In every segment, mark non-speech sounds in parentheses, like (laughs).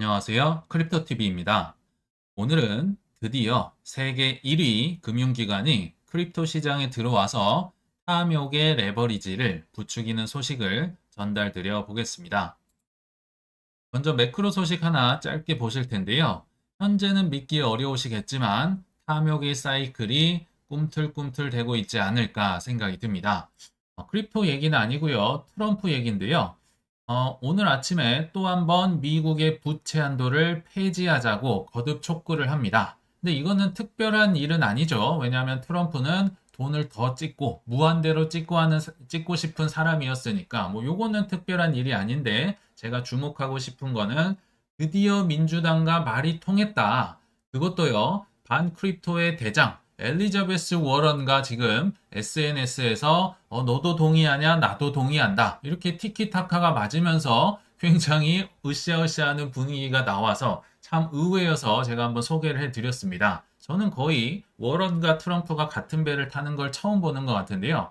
안녕하세요. 크립토TV입니다. 오늘은 드디어 세계 1위 금융기관이 크립토 시장에 들어와서 탐욕의 레버리지를 부추기는 소식을 전달드려 보겠습니다. 먼저 매크로 소식 하나 짧게 보실 텐데요. 현재는 믿기 어려우시겠지만 탐욕의 사이클이 꿈틀꿈틀 되고 있지 않을까 생각이 듭니다. 어, 크립토 얘기는 아니고요. 트럼프 얘기인데요. 어, 오늘 아침에 또 한 번 미국의 부채 한도를 폐지하자고 거듭 촉구를 합니다. 근데 이거는 특별한 일은 아니죠. 왜냐하면 트럼프는 돈을 더 찍고 무한대로 찍고 하는 찍고 싶은 사람이었으니까 뭐 요거는 특별한 일이 아닌데 제가 주목하고 싶은 거는 드디어 민주당과 말이 통했다. 그것도요. 반 크립토의 대장 엘리자베스 워런과 지금 SNS에서 어, 너도 동의하냐 나도 동의한다 이렇게 티키타카가 맞으면서 굉장히 으쌰으쌰하는 분위기가 나와서 참 의외여서 제가 한번 소개를 해드렸습니다. 저는 거의 워런과 트럼프가 같은 배를 타는 걸 처음 보는 것 같은데요.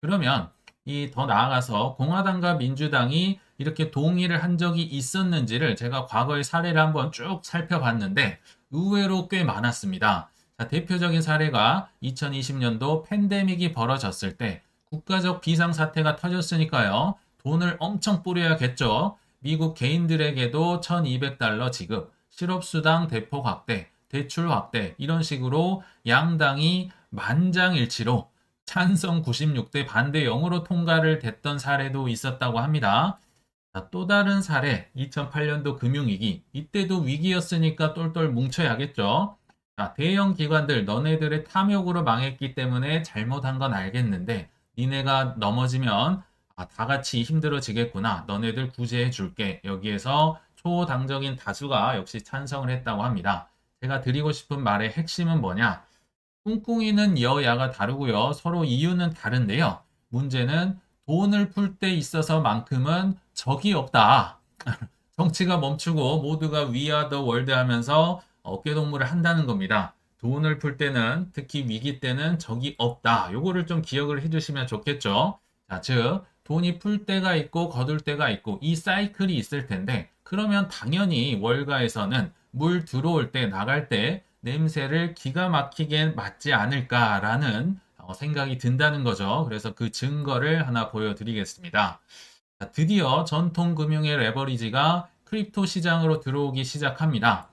그러면 이 더 나아가서 공화당과 민주당이 이렇게 동의를 한 적이 있었는지를 제가 과거의 사례를 한번 쭉 살펴봤는데 의외로 꽤 많았습니다. 자, 대표적인 사례가 2020년도 팬데믹이 벌어졌을 때 국가적 비상사태가 터졌으니까요. 돈을 엄청 뿌려야겠죠. 미국 개인들에게도 1200달러 지급, 실업수당 대폭 확대, 대출 확대 이런 식으로 양당이 만장일치로 찬성 96대 반대 0으로 통과를 됐던 사례도 있었다고 합니다. 자, 또 다른 사례 2008년도 금융위기 이때도 위기였으니까 똘똘 뭉쳐야겠죠. 자, 대형 기관들 너네들의 탐욕으로 망했기 때문에 잘못한 건 알겠는데 니네가 넘어지면 아, 다 같이 힘들어지겠구나. 너네들 구제해 줄게. 여기에서 초당적인 다수가 역시 찬성을 했다고 합니다. 제가 드리고 싶은 말의 핵심은 뭐냐? 꿍꿍이는 여야가 다르고요. 서로 이유는 다른데요. 문제는 돈을 풀 때 있어서만큼은 적이 없다. (laughs) 정치가 멈추고 모두가 위아더 월드 하면서 어깨동무를 한다는 겁니다. 돈을 풀 때는 특히 위기 때는 적이 없다. 요거를 좀 기억을 해주시면 좋겠죠. 자, 즉 돈이 풀 때가 있고 거둘 때가 있고 이 사이클이 있을 텐데 그러면 당연히 월가에서는 물 들어올 때 나갈 때 냄새를 기가 막히게 맡지 않을까라는 어, 생각이 든다는 거죠. 그래서 그 증거를 하나 보여드리겠습니다. 자, 드디어 전통 금융의 레버리지가 크립토 시장으로 들어오기 시작합니다.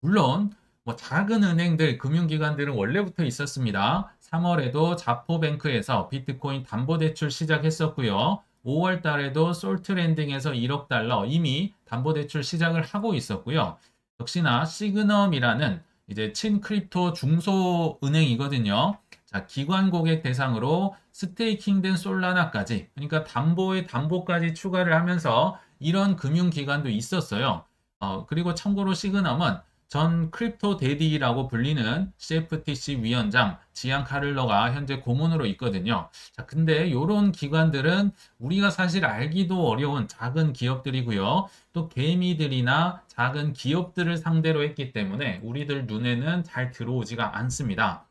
물론 뭐 작은 은행들, 금융기관들은 원래부터 있었습니다. 3월에도 자포뱅크에서 비트코인 담보대출 시작했었고요. 5월 달에도 솔트랜딩에서 1억 달러 이미 담보대출 시작을 하고 있었고요. 역시나 시그넘이라는 이제 친크립토 중소은행이거든요. 자, 기관 고객 대상으로 스테이킹된 솔라나까지, 그러니까 담보의 담보까지 추가를 하면서 이런 금융기관도 있었어요. 어, 그리고 참고로 시그넘은 전 크립토 데디라고 불리는 CFTC 위원장 지안 카를러가 현재 고문으로 있거든요. 자, 근데 이런 기관들은 우리가 사실 알기도 어려운 작은 기업들이고요. 또 개미들이나 작은 기업들을 상대로 했기 때문에 우리들 눈에는 잘 들어오지가 않습니다.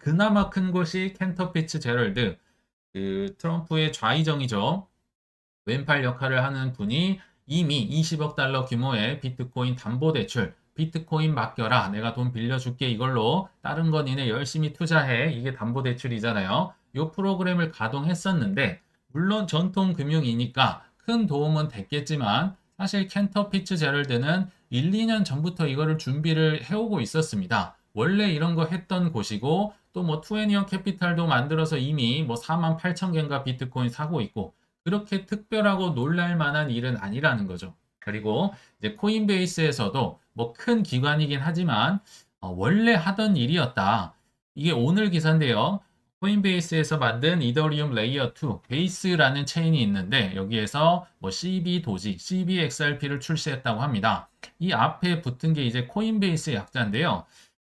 그나마 큰 곳이 켄터피츠 제럴드, 그 트럼프의 좌의정이죠. 왼팔 역할을 하는 분이 이미 20억 달러 규모의 비트코인 담보 대출 비트코인 맡겨라. 내가 돈 빌려줄게. 이걸로 다른 거 니네 열심히 투자해. 이게 담보대출이잖아요. 이 프로그램을 가동했었는데 물론 전통 금융이니까 큰 도움은 됐겠지만 사실 켄터 피츠 제럴드는 1, 2년 전부터 이거를 준비를 해오고 있었습니다. 원래 이런 거 했던 곳이고 또 뭐 투애니어 캐피탈도 만들어서 이미 뭐 4만 8천 개인가 비트코인 사고 있고 그렇게 특별하고 놀랄 만한 일은 아니라는 거죠. 그리고 이제 코인베이스에서도 뭐 큰 기관이긴 하지만 어, 원래 하던 일이었다. 이게 오늘 기사인데요. 코인베이스에서 만든 이더리움 레이어 2 베이스라는 체인이 있는데 여기에서 뭐 CB 도지, CBXRP를 출시했다고 합니다. 이 앞에 붙은 게 이제 코인베이스의 약자인데요.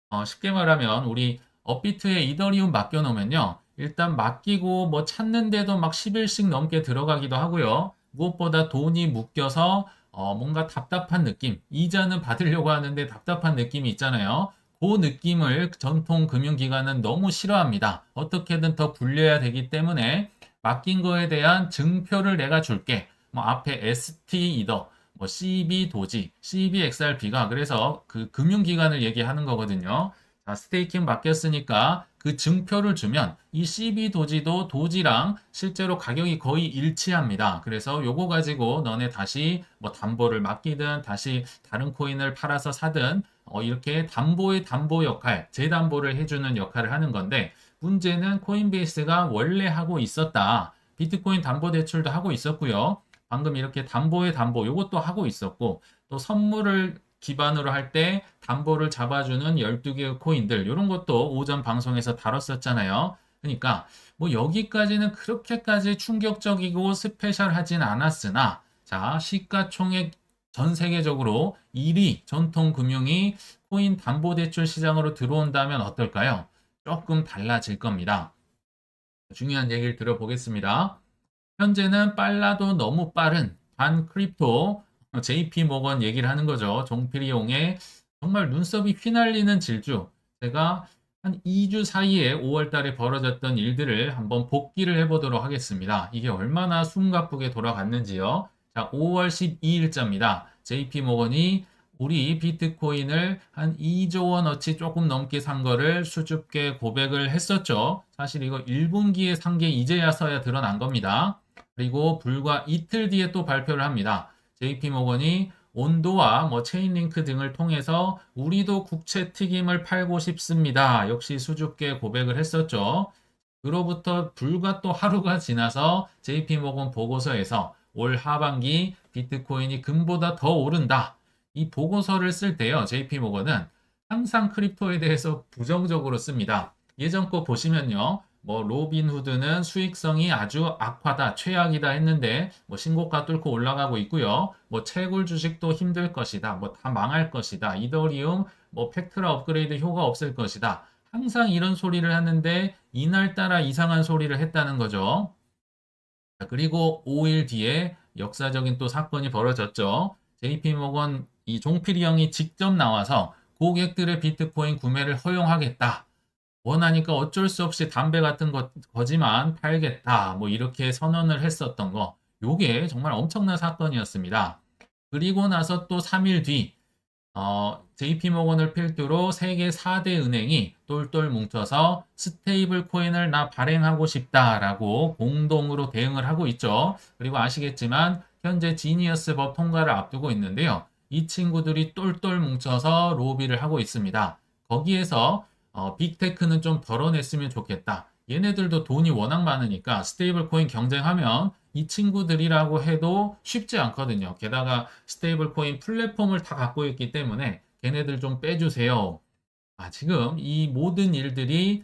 어, 쉽게 말하면 우리 업비트에 이더리움 맡겨 놓으면요. 일단 맡기고 뭐 찾는데도 막 10일씩 넘게 들어가기도 하고요. 무엇보다 돈이 묶여서 어, 뭔가 답답한 느낌, 이자는 받으려고 하는데 답답한 느낌이 있잖아요. 그 느낌을 전통 금융기관은 너무 싫어합니다. 어떻게든 더 굴려야 되기 때문에 맡긴 거에 대한 증표를 내가 줄게. 뭐 앞에 ST 이더, 뭐 CB 도지, CBXRB가 그래서 그 금융기관을 얘기하는 거거든요. 자, 스테이킹 맡겼으니까 그 증표를 주면 이 CB 도지도 도지랑 실제로 가격이 거의 일치합니다. 그래서 요거 가지고 너네 다시 뭐 담보를 맡기든 다시 다른 코인을 팔아서 사든 어, 이렇게 담보의 담보 역할, 재담보를 해주는 역할을 하는 건데 문제는 코인베이스가 원래 하고 있었다. 비트코인 담보 대출도 하고 있었고요. 방금 이렇게 담보의 담보 요것도 하고 있었고 또 선물을 기반으로 할 때 담보를 잡아주는 12개의 코인들 이런 것도 오전 방송에서 다뤘었잖아요. 그러니까 뭐 여기까지는 그렇게까지 충격적이고 스페셜하진 않았으나 자 시가총액 전 세계적으로 1위 전통 금융이 코인 담보 대출 시장으로 들어온다면 어떨까요? 조금 달라질 겁니다. 중요한 얘기를 들어보겠습니다. 현재는 빨라도 너무 빠른 반 크립토 JP 모건 얘기를 하는 거죠. 종필이용의 정말 눈썹이 휘날리는 질주. 제가 한 2주 사이에 5월 달에 벌어졌던 일들을 한번 복기를 해보도록 하겠습니다. 이게 얼마나 숨가쁘게 돌아갔는지요. 자, 5월 12일자입니다. JP 모건이 우리 비트코인을 한 2조 원어치 조금 넘게 산 거를 수줍게 고백을 했었죠. 사실 이거 1분기에 산 게 이제야 서야 드러난 겁니다. 그리고 불과 이틀 뒤에 또 발표를 합니다. JP 모건이 온도와 뭐 체인링크 등을 통해서 우리도 국채 튀김을 팔고 싶습니다. 역시 수줍게 고백을 했었죠. 그로부터 불과 또 하루가 지나서 JP 모건 보고서에서 올 하반기 비트코인이 금보다 더 오른다. 이 보고서를 쓸 때요. JP 모건은 항상 크립토에 대해서 부정적으로 씁니다. 예전 거 보시면요. 뭐 로빈 후드는 수익성이 아주 악화다, 최악이다 했는데 뭐 신고가 뚫고 올라가고 있고요. 뭐 채굴 주식도 힘들 것이다. 뭐 다 망할 것이다. 이더리움 뭐 팩트라 업그레이드 효과 없을 것이다. 항상 이런 소리를 하는데 이날따라 이상한 소리를 했다는 거죠. 그리고 5일 뒤에 역사적인 또 사건이 벌어졌죠. JP모건 이 종필이 형이 직접 나와서 고객들의 비트코인 구매를 허용하겠다. 원하니까 어쩔 수 없이 담배 같은 거, 거지만 팔겠다. 뭐 이렇게 선언을 했었던 거. 요게 정말 엄청난 사건이었습니다. 그리고 나서 또 3일 뒤, 어, JP모건을 필두로 세계 4대 은행이 똘똘 뭉쳐서 스테이블 코인을 나 발행하고 싶다라고 공동으로 대응을 하고 있죠. 그리고 아시겠지만 현재 지니어스 법 통과를 앞두고 있는데요. 이 친구들이 똘똘 뭉쳐서 로비를 하고 있습니다. 거기에서 어, 빅테크는 좀 덜어냈으면 좋겠다. 얘네들도 돈이 워낙 많으니까 스테이블 코인 경쟁하면 이 친구들이라고 해도 쉽지 않거든요. 게다가 스테이블 코인 플랫폼을 다 갖고 있기 때문에 걔네들 좀 빼주세요. 아, 지금 이 모든 일들이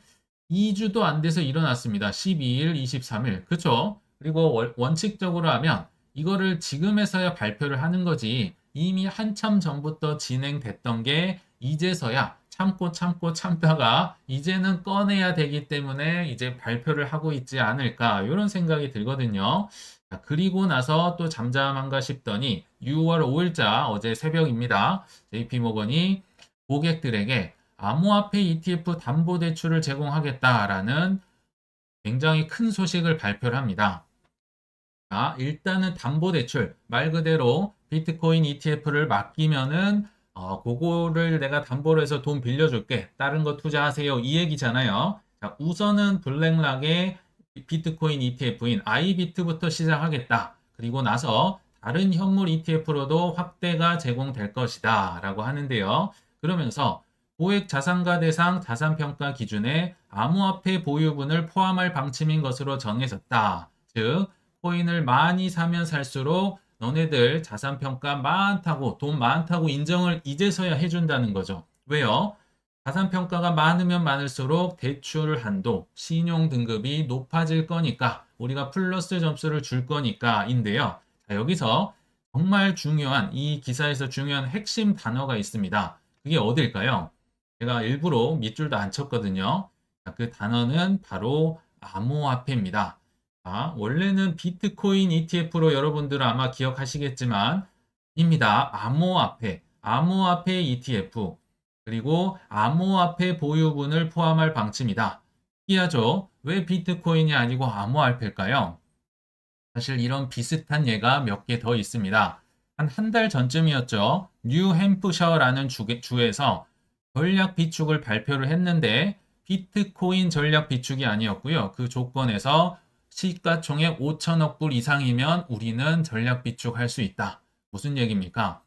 2주도 안 돼서 일어났습니다. 12일, 23일. 그쵸? 그리고 원칙적으로 하면 이거를 지금에서야 발표를 하는 거지 이미 한참 전부터 진행됐던 게 이제서야 참고 참고 참다가 이제는 꺼내야 되기 때문에 이제 발표를 하고 있지 않을까 이런 생각이 들거든요. 자, 그리고 나서 또 잠잠한가 싶더니 6월 5일자 어제 새벽입니다. JP모건이 고객들에게 암호화폐 ETF 담보 대출을 제공하겠다라는 굉장히 큰 소식을 발표를 합니다. 자, 일단은 담보 대출 말 그대로 비트코인 ETF를 맡기면은 어, 그거를 내가 담보로 해서 돈 빌려줄게. 다른 거 투자하세요. 이 얘기잖아요. 자, 우선은 블랙락의 비트코인 ETF인 아이비트부터 시작하겠다. 그리고 나서 다른 현물 ETF로도 확대가 제공될 것이다. 라고 하는데요. 그러면서 고액 자산가 대상 자산평가 기준에 암호화폐 보유분을 포함할 방침인 것으로 정해졌다. 즉, 코인을 많이 사면 살수록 너네들 자산 평가 많다고 돈 많다고 인정을 이제서야 해준다는 거죠. 왜요? 자산 평가가 많으면 많을수록 대출 한도, 신용 등급이 높아질 거니까 우리가 플러스 점수를 줄 거니까 인데요. 자, 여기서 정말 중요한 이 기사에서 중요한 핵심 단어가 있습니다. 그게 어딜까요? 제가 일부러 밑줄도 안 쳤거든요. 자, 그 단어는 바로 암호화폐입니다. 자, 원래는 비트코인 ETF로 여러분들은 아마 기억하시겠지만 입니다. 암호화폐, 암호화폐 ETF 그리고 암호화폐 보유분을 포함할 방침이다. 특이하죠? 왜 비트코인이 아니고 암호화폐일까요? 사실 이런 비슷한 예가 몇 개 더 있습니다. 한 한 달 전쯤이었죠. 뉴 햄프셔라는 주, 주에서 전략 비축을 발표를 했는데 비트코인 전략 비축이 아니었고요. 그 조건에서 시가총액 5천억 불 이상이면 우리는 전략 비축할 수 있다. 무슨 얘기입니까?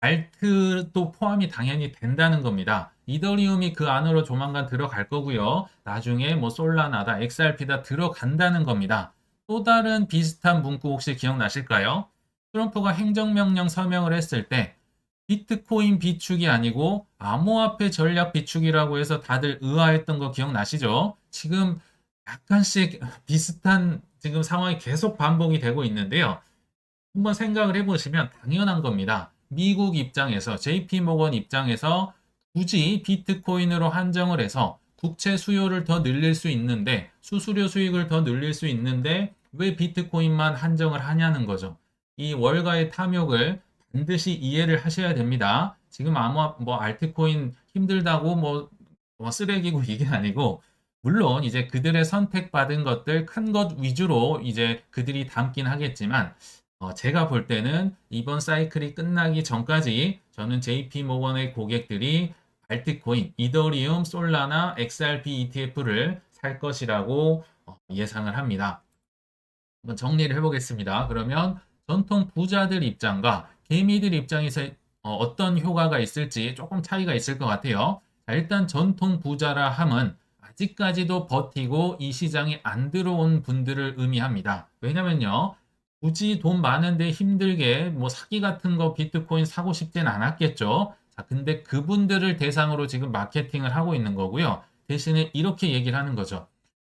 알트도 포함이 당연히 된다는 겁니다. 이더리움이 그 안으로 조만간 들어갈 거고요. 나중에 뭐 솔라나다, XRP다 들어간다는 겁니다. 또 다른 비슷한 문구 혹시 기억나실까요? 트럼프가 행정명령 서명을 했을 때 비트코인 비축이 아니고 암호화폐 전략 비축이라고 해서 다들 의아했던 거 기억나시죠? 지금 약간씩 비슷한 지금 상황이 계속 반복이 되고 있는데요. 한번 생각을 해보시면 당연한 겁니다. 미국 입장에서 JP 모건 입장에서 굳이 비트코인으로 한정을 해서 국채 수요를 더 늘릴 수 있는데 수수료 수익을 더 늘릴 수 있는데 왜 비트코인만 한정을 하냐는 거죠. 이 월가의 탐욕을 반드시 이해를 하셔야 됩니다. 지금 아마 뭐 알트코인 힘들다고 뭐, 뭐 쓰레기고 이게 아니고 물론 이제 그들의 선택받은 것들 큰 것 위주로 이제 그들이 담긴 하겠지만 어, 제가 볼 때는 이번 사이클이 끝나기 전까지 저는 JP 모건의 고객들이 알트코인, 이더리움, 솔라나, XRP ETF를 살 것이라고 어, 예상을 합니다. 한번 정리를 해보겠습니다. 그러면 전통 부자들 입장과 개미들 입장에서 어, 떤 효과가 있을지 조금 차이가 있을 것 같아요. 자, 일단 전통 부자라 함은 아직까지도 버티고 이 시장에 안 들어온 분들을 의미합니다. 왜냐면요. 굳이 돈 많은데 힘들게 뭐 사기 같은 거 비트코인 사고 싶진 않았겠죠. 자, 근데 그분들을 대상으로 지금 마케팅을 하고 있는 거고요. 대신에 이렇게 얘기를 하는 거죠.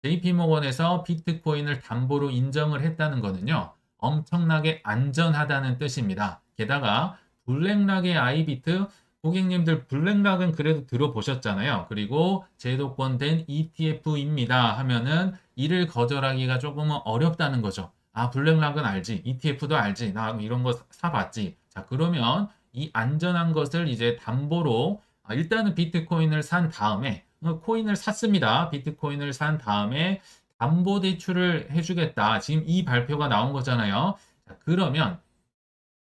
JP모건에서 비트코인을 담보로 인정을 했다는 거는요. 엄청나게 안전하다는 뜻입니다. 게다가 블랙락의 아이비트 고객님들 블랙락은 그래도 들어보셨잖아요. 그리고 제도권된 ETF입니다 하면은 이를 거절하기가 조금은 어렵다는 거죠. 아, 블랙락은 알지. ETF도 알지. 나 이런 거 사봤지. 자, 그러면 이 안전한 것을 이제 담보로 아, 일단은 비트코인을 산 다음에 어, 코인을 샀습니다. 비트코인을 산 다음에 담보 대출을 해주겠다. 지금 이 발표가 나온 거잖아요. 자, 그러면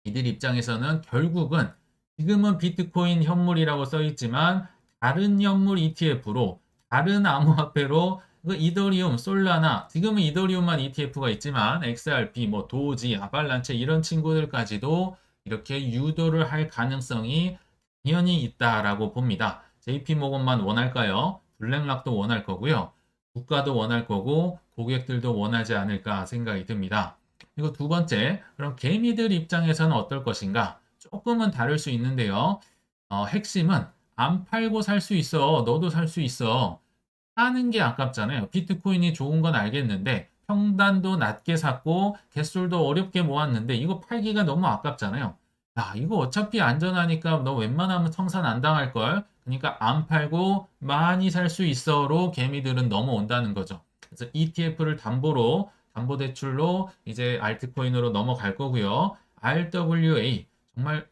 이들 입장에서는 결국은 지금은 비트코인 현물이라고 써 있지만 다른 현물 ETF로 다른 암호화폐로 그 이더리움, 솔라나 지금은 이더리움만 ETF가 있지만 XRP, 뭐 도지, 아발란체 이런 친구들까지도 이렇게 유도를 할 가능성이 당연히 있다라고 봅니다. JP모건만 원할까요? 블랙락도 원할 거고요. 국가도 원할 거고 고객들도 원하지 않을까 생각이 듭니다. 그리고 두 번째, 그럼 개미들 입장에서는 어떨 것인가? 조금은 다를 수 있는데요. 어, 핵심은 안 팔고 살 수 있어. 너도 살 수 있어. 사는 게 아깝잖아요. 비트코인이 좋은 건 알겠는데 평단도 낮게 샀고 개수도 어렵게 모았는데 이거 팔기가 너무 아깝잖아요. 야, 이거 어차피 안전하니까 너 웬만하면 청산 안 당할 걸. 그러니까 안 팔고 많이 살 수 있어로 개미들은 넘어온다는 거죠. 그래서 ETF를 담보로 담보 대출로 이제 알트코인으로 넘어갈 거고요. RWA 정말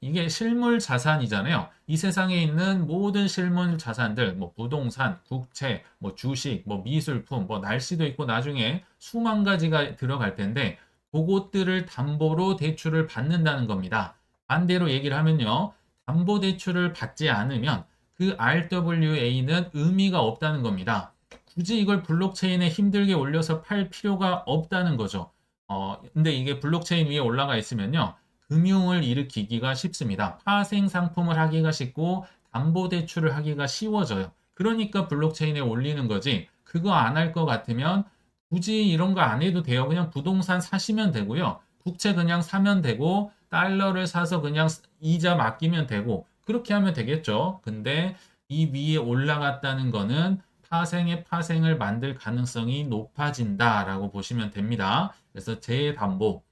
이게 실물 자산이잖아요. 이 세상에 있는 모든 실물 자산들, 뭐 부동산, 국채, 뭐 주식, 뭐 미술품, 뭐 날씨도 있고 나중에 수만 가지가 들어갈 텐데 그것들을 담보로 대출을 받는다는 겁니다. 반대로 얘기를 하면요. 담보 대출을 받지 않으면 그 RWA는 의미가 없다는 겁니다. 굳이 이걸 블록체인에 힘들게 올려서 팔 필요가 없다는 거죠. 어, 근데 이게 블록체인 위에 올라가 있으면요. 금융을 일으키기가 쉽습니다. 파생 상품을 하기가 쉽고 담보 대출을 하기가 쉬워져요. 그러니까 블록체인에 올리는 거지. 그거 안 할 것 같으면 굳이 이런 거 안 해도 돼요. 그냥 부동산 사시면 되고요. 국채 그냥 사면 되고 달러를 사서 그냥 이자 맡기면 되고 그렇게 하면 되겠죠. 근데 이 위에 올라갔다는 거는 파생의 파생을 만들 가능성이 높아진다라고 보시면 됩니다. 그래서 재담보,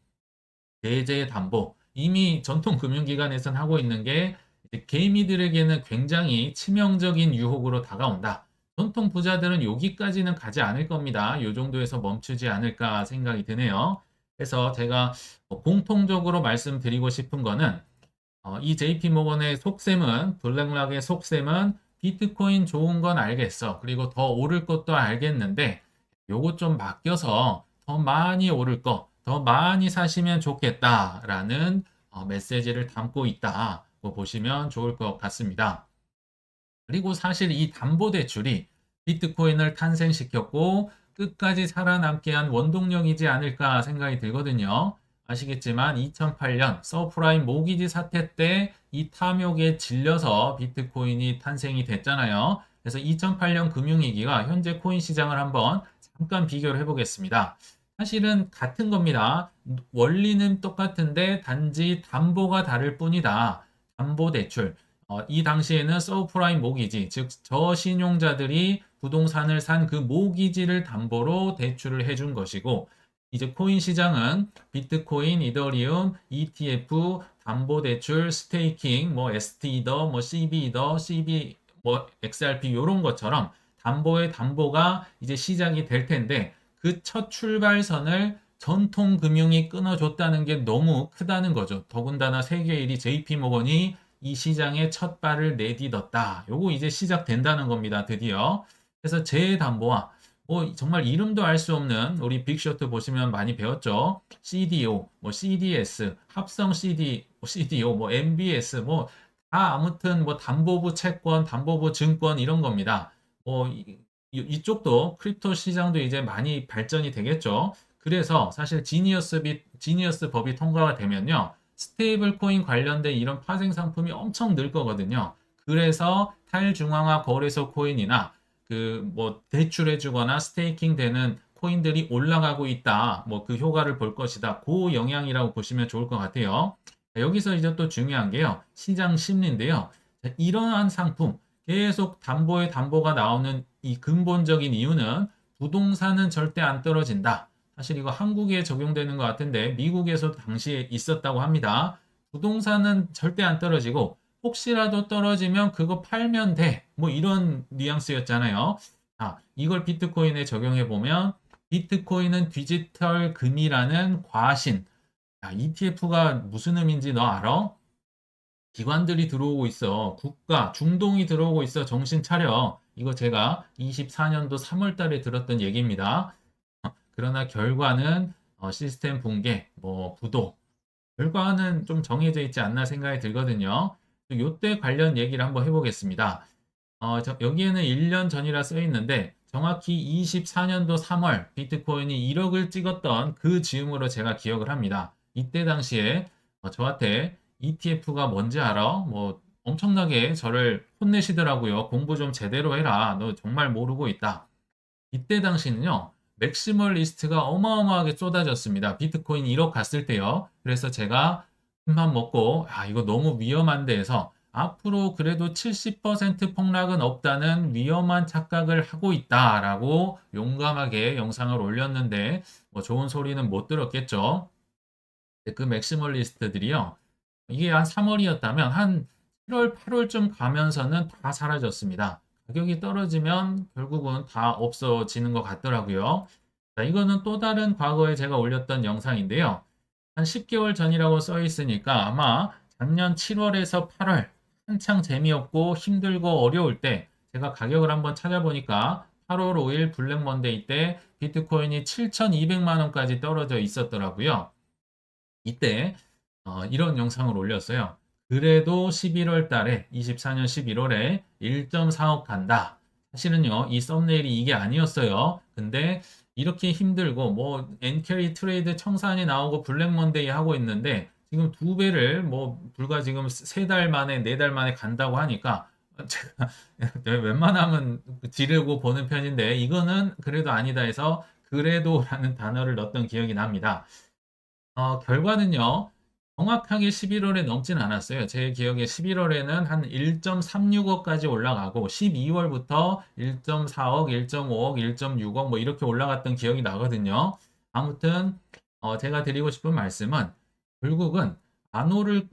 대재 담보 이미 전통 금융기관에서는 하고 있는 게 개미들에게는 굉장히 치명적인 유혹으로 다가온다. 전통 부자들은 여기까지는 가지 않을 겁니다. 이 정도에서 멈추지 않을까 생각이 드네요. 그래서 제가 뭐 공통적으로 말씀드리고 싶은 거는 어, 이 JP 모건의 속셈은 블랙락의 속셈은 비트코인 좋은 건 알겠어. 그리고 더 오를 것도 알겠는데 요거 좀 맡겨서 더 많이 오를 거, 더 많이 사시면 좋겠다라는 어, 메시지를 담고 있다고 보시면 좋을 것 같습니다. 그리고 사실 이 담보대출이 비트코인을 탄생시켰고 끝까지 살아남게 한 원동력이지 않을까 생각이 들거든요. 아시겠지만 2008년 서프라임 모기지 사태 때 이 탐욕에 질려서 비트코인이 탄생이 됐잖아요. 그래서 2008년 금융위기가 현재 코인 시장을 한번 잠깐 비교를 해보겠습니다. 사실은 같은 겁니다. 원리는 똑같은데 단지 담보가 다를 뿐이다. 담보 대출. 어, 이 당시에는 서브프라임 모기지, 즉 저신용자들이 부동산을 산 그 모기지를 담보로 대출을 해준 것이고 이제 코인 시장은 비트코인, 이더리움, ETF, 담보 대출, 스테이킹, 뭐 ST더, 뭐 CB더, CB, 뭐 XRP 이런 것처럼 담보의 담보가 이제 시작이 될 텐데 그 첫 출발선을 전통 금융이 끊어줬다는 게 너무 크다는 거죠. 더군다나 세계 1위 JP 모건이 이 시장에 첫 발을 내딛었다. 요거 이제 시작된다는 겁니다. 드디어. 그래서 재담보와 뭐 정말 이름도 알 수 없는 우리 빅쇼트 보시면 많이 배웠죠. CDO, 뭐 CDS, 합성 CD, 뭐 CDO, 뭐 MBS, 뭐 다 아무튼 뭐 담보부 채권, 담보부 증권 이런 겁니다. 뭐 이, 이쪽도 크립토 시장도 이제 많이 발전이 되겠죠. 그래서 사실 지니어스 비, 지니어스 법이 통과가 되면요. 스테이블 코인 관련된 이런 파생 상품이 엄청 늘 거거든요. 그래서 탈중앙화 거래소 코인이나 그 뭐 대출해 주거나 스테이킹 되는 코인들이 올라가고 있다. 뭐 그 효과를 볼 것이다. 그 영향이라고 보시면 좋을 것 같아요. 여기서 이제 또 중요한 게요. 시장 심리인데요. 이러한 상품 계속 담보에 담보가 나오는 이 근본적인 이유는 부동산은 절대 안 떨어진다. 사실 이거 한국에 적용되는 것 같은데 미국에서도 당시에 있었다고 합니다. 부동산은 절대 안 떨어지고 혹시라도 떨어지면 그거 팔면 돼. 뭐 이런 뉘앙스였잖아요. 아, 이걸 비트코인에 적용해 보면 비트코인은 디지털 금이라는 과신. 야, ETF가 무슨 의미인지 너 알아? 기관들이 들어오고 있어. 국가, 중동이 들어오고 있어. 정신 차려. 이거 제가 24년도 3월 달에 들었던 얘기입니다. 그러나 결과는 어, 시스템 붕괴, 뭐 부도, 결과는 좀 정해져 있지 않나 생각이 들거든요. 요때 관련 얘기를 한번 해보겠습니다. 어, 저, 여기에는 1년 전이라 써 있는데 정확히 24년도 3월 비트코인이 1억을 찍었던 그 즈음으로 제가 기억을 합니다. 이때 당시에 어, 저한테 ETF가 뭔지 알아? 뭐 엄청나게 저를 혼내시더라고요. 공부 좀 제대로 해라. 너 정말 모르고 있다. 이때 당시는요. 맥시멀 리스트가 어마어마하게 쏟아졌습니다. 비트코인 1억 갔을 때요. 그래서 제가 큰맘 먹고 아 이거 너무 위험한데 해서 앞으로 그래도 70% 폭락은 없다는 위험한 착각을 하고 있다라고 용감하게 영상을 올렸는데 뭐 좋은 소리는 못 들었겠죠. 그 맥시멀리스트들이요. 이게 한 3월이었다면 한 7월, 8월쯤 가면서는 다 사라졌습니다. 가격이 떨어지면 결국은 다 없어지는 것 같더라고요. 자, 이거는 또 다른 과거에 제가 올렸던 영상인데요. 한 10개월 전이라고 써 있으니까 아마 작년 7월에서 8월 한창 재미없고 힘들고 어려울 때 제가 가격을 한번 찾아보니까 8월 5일 블랙 먼데이 때 비트코인이 7,200만 원까지 떨어져 있었더라고요. 이때 어, 이런 영상을 올렸어요. 그래도 11월 달에 24년 11월에 1.4억 간다. 사실은요, 이 썸네일이 이게 아니었어요. 근데 이렇게 힘들고 뭐 엔캐리 트레이드 청산이 나오고 블랙 먼데이 하고 있는데 지금 두 배를 뭐 불과 지금 세 달 만에 네 달 만에 간다고 하니까 (laughs) 제가 웬만하면 지르고 보는 편인데 이거는 그래도 아니다 해서 그래도라는 단어를 넣었던 기억이 납니다. 어, 결과는요. 정확하게 11월에 넘지는 않았어요. 제 기억에 11월에는 한 1.36억까지 올라가고 12월부터 1.4억, 1.5억, 1.6억 뭐 이렇게 올라갔던 기억이 나거든요. 아무튼 어, 제가 드리고 싶은 말씀은 결국은 안 오를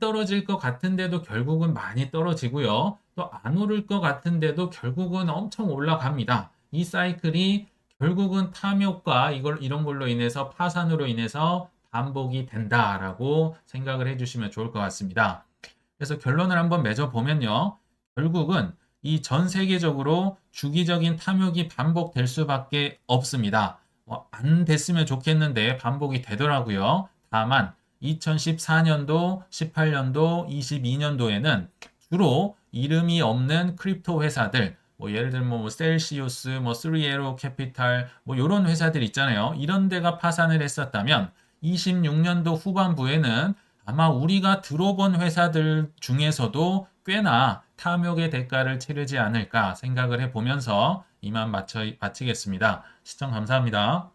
떨어질 것 같은데도 결국은 많이 떨어지고요. 또 안 오를 것 같은데도 결국은 엄청 올라갑니다. 이 사이클이 결국은 탐욕과 이걸 이런 걸로 인해서 파산으로 인해서 반복이 된다라고 생각을 해주시면 좋을 것 같습니다. 그래서 결론을 한번 맺어보면요. 결국은 이 전 세계적으로 주기적인 탐욕이 반복될 수밖에 없습니다. 뭐 안 됐으면 좋겠는데 반복이 되더라고요. 다만 2014년도, 18년도, 22년도에는 주로 이름이 없는 크립토 회사들, 뭐 예를 들면 뭐 셀시우스, 뭐 쓰리에로 캐피탈, 뭐 이런 회사들 있잖아요. 이런 데가 파산을 했었다면 26년도 후반부에는 아마 우리가 들어본 회사들 중에서도 꽤나 탐욕의 대가를 치르지 않을까 생각을 해보면서 이만 마쳐, 마치겠습니다. 시청 감사합니다.